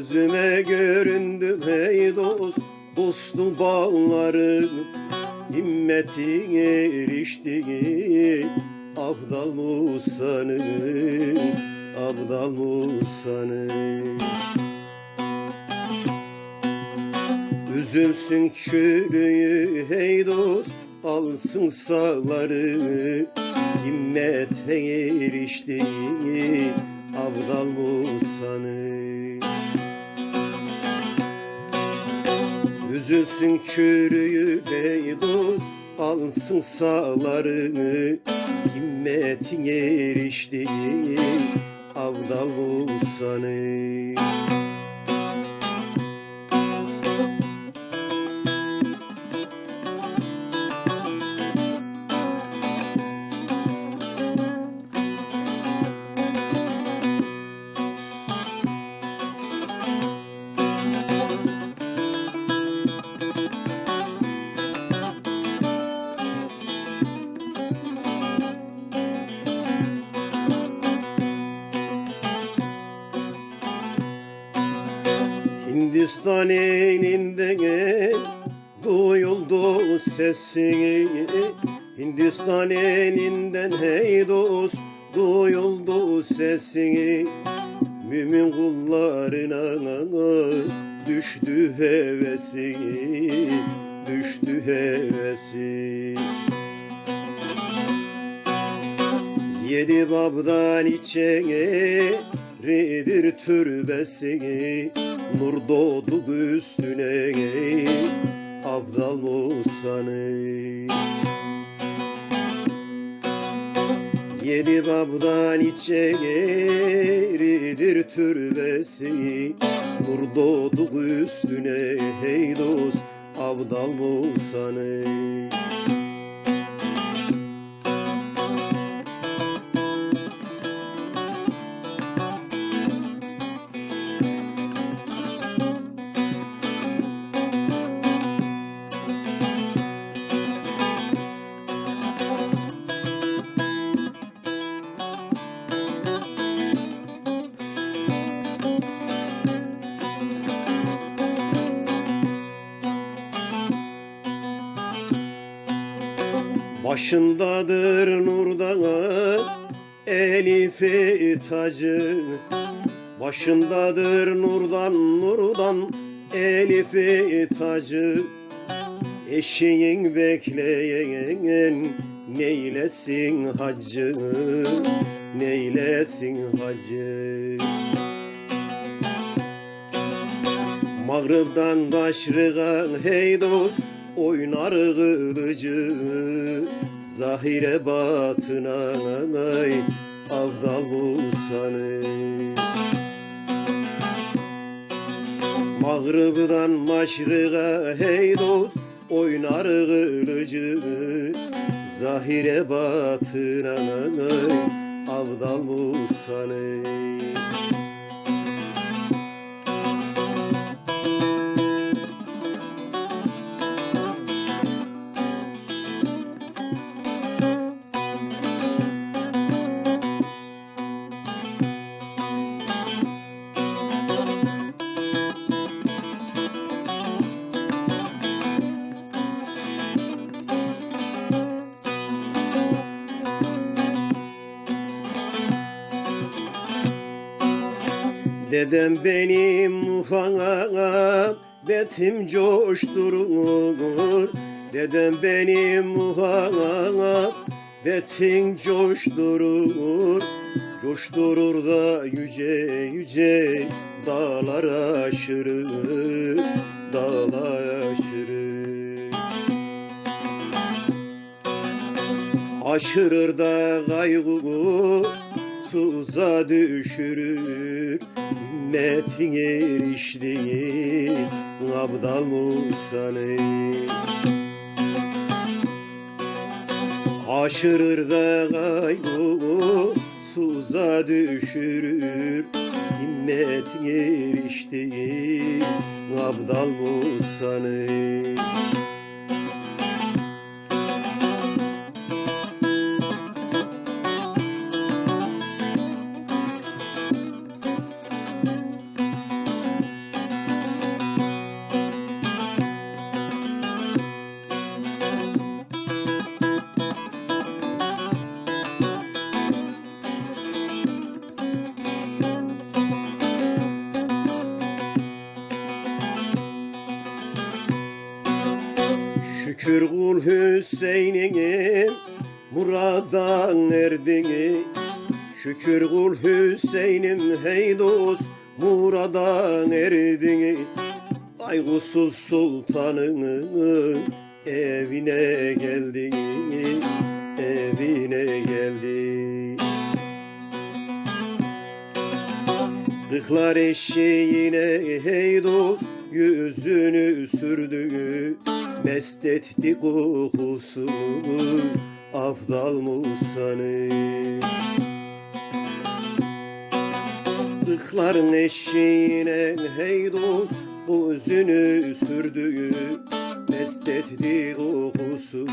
Gözüme göründü hey dost dostum bağları Himmetin erişti Abdal Musa'nın Abdal Musa'nın. Üzülsün çürüyü hey dost Alsın sağları Himmete erişti Abdal Musa'nın Üzülsün çürüyü hey dost Alsın sağlarını Himmetin erişti Abdal Musa'nın Hindistan eninde duyuldu sesi. Hindistan eninden hey dost duyuldu sesi. Mümin kullarına düştü hevesi Düştü hevesi. Yedi babdan içeridir türbesi? Nur doğdu üstüne. Abdal Musa'nın Yedi babdan içeridir türbesi. Nur doğdu üstüne. Hey dost Abdal Musa'nın Başındadır nurdan elifi tacı Başındadır nurdan nurdan elifi tacı Eşeğin bekleyen neylesin hacı? Neylesin hacı? Mağrib'den maşrığa hey dost oynar kılıcı Zahire batına ay Avdal Musa'nı Mağrib'den maşrığa hey dost oynar kılıcı Zahire batına ay Avdal Musa'nı Dedem benim muhabbetim coşturur Dedem benim muhabbetin coşturur Coşturur da yüce yüce dağlar aşırır Dağlar aşırır. Aşırır da kaygı suza düşürür Metin erişti Abdal Musa'nın Aşırır da kaygı suza düşürür Himmetin erişti Abdal Musa'nın Şükür kul Hüseyin'in muradan erdiği Şükür kul Hüseyin'im hey dost muradan erdiği Kaygısız sultanın evine geldi Evine geldi Kırklar eşeğine hey dost yüzünü sürdü Mest etti kokusu Afdal Musa'nın Kırkların eşeğine hey dost Gözünü sürdü. Mest etti kokusu